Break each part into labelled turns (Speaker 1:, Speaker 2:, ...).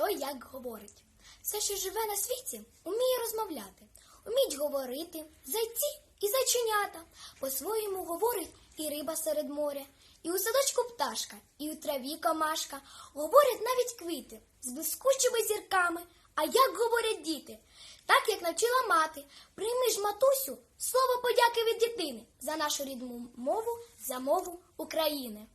Speaker 1: хто як говорить. Все, що живе на світі, уміє розмовляти, уміють говорити зайці і зайченята. По-своєму говорить і риба серед моря, і у садочку пташка, і у траві комашка. Говорять навіть квіти з блискучими зірками. А як говорять діти? Так, як навчила мати, прийми ж, матусю, слово подяки від дитини за нашу рідну мову, за мову України.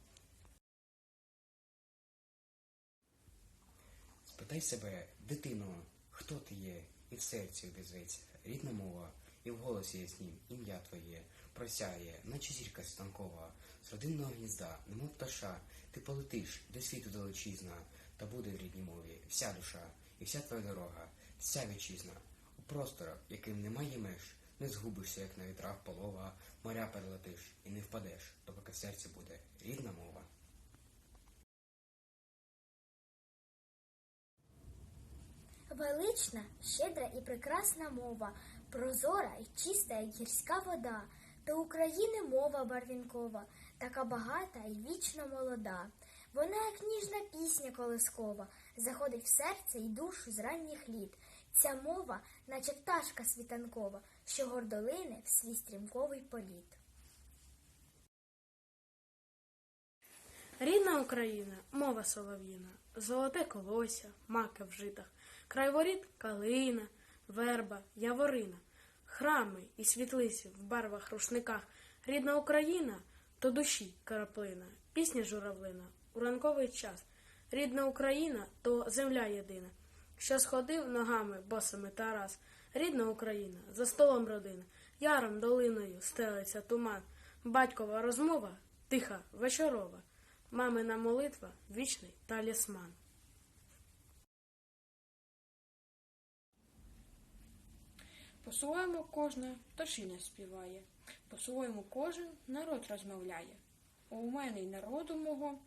Speaker 2: Спитай себе, дитино, хто ти є, і в серці обізветься, рідна мова, і в голосі яснім ім'я твоє просяє, наче зірка світанкова, з родинного гнізда, немов пташа, ти полетиш до світу далечізна, та буде в рідній мові вся душа, і вся твоя дорога, вся вітчизна. У просторах, яким немає меж, не згубишся, як на вітрах полова, моря перелетиш і не впадеш, допоки в серці буде рідна мова.
Speaker 1: Велична, щедра і прекрасна мова, прозора і чиста, як гірська вода, та України мова барвінкова, така багата і вічно молода. Вона, як ніжна пісня колискова, заходить в серце і душу з ранніх літ. Ця мова, наче пташка світанкова, що гордолине в свій стрімковий політ.
Speaker 3: Рідна Україна, мова солов'їна, золоте колося, маки в житах, край воріт калина, верба, яворина, храми і світлиці в барвах рушниках. Рідна Україна то душі краплина, пісня журавлина у ранковий час. Рідна Україна то земля єдина, що сходив ногами босими Тарас. Рідна Україна за столом родина, яром долиною стелиться туман. Батькова розмова тиха, вечорова. Мамина молитва вічний талісман.
Speaker 4: По-своєму кожна пташина співає, по-своєму кожен народ розмовляє. У мене й народу мого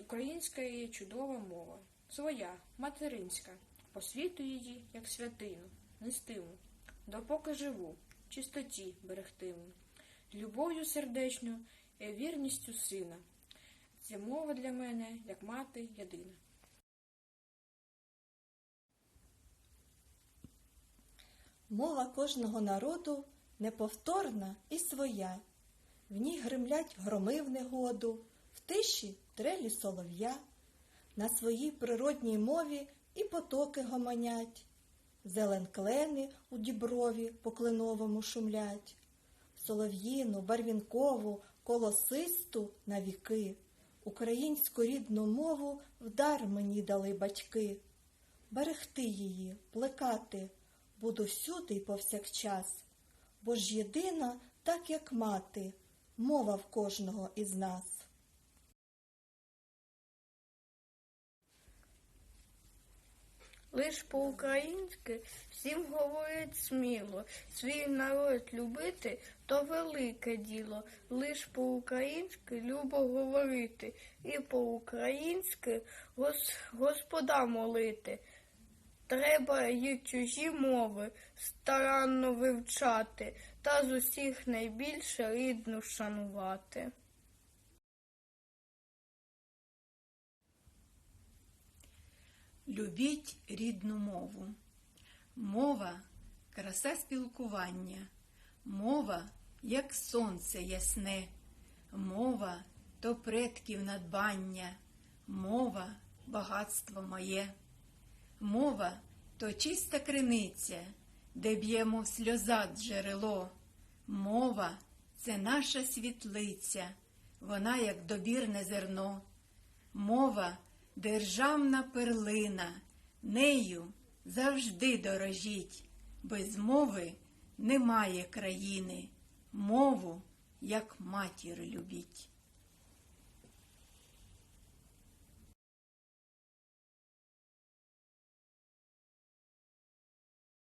Speaker 4: українська є чудова мова, своя, материнська, по світу її, як святину, нестиму, допоки живу, чистоті берегтиму, любов'ю сердечною і вірністю сина. Ця мова для мене, як мати єдина.
Speaker 5: Мова кожного народу неповторна і своя. В ній гримлять громи в негоду, в тиші трелі солов'я. На своїй природній мові і потоки гомонять. Зелен клени у діброві по кленовому шумлять. Солов'їну, барвінкову, колосисту на віки. Українську рідну мову вдар мені дали батьки. Берегти її, плекати буду всюди й повсякчас, бо ж єдина, так як мати, мова в кожного із нас.
Speaker 6: Лиш по-українськи всім говорять сміло, свій народ любити то велике діло. Лиш по-українськи любо говорити, і по-українськи гос, Господа молити. Треба й чужі мови старанно вивчати, та з усіх найбільше рідну шанувати.
Speaker 7: Любіть рідну мову. Мова краса спілкування, мова, як сонце ясне, мова то предків надбання, мова багатство моє, мова то чиста криниця, де б'ємо в сльоза джерело. Мова це наша світлиця, вона як добірне зерно. Мова державна перлина, нею завжди дорожіть. Без мови немає країни, мову як матір любіть.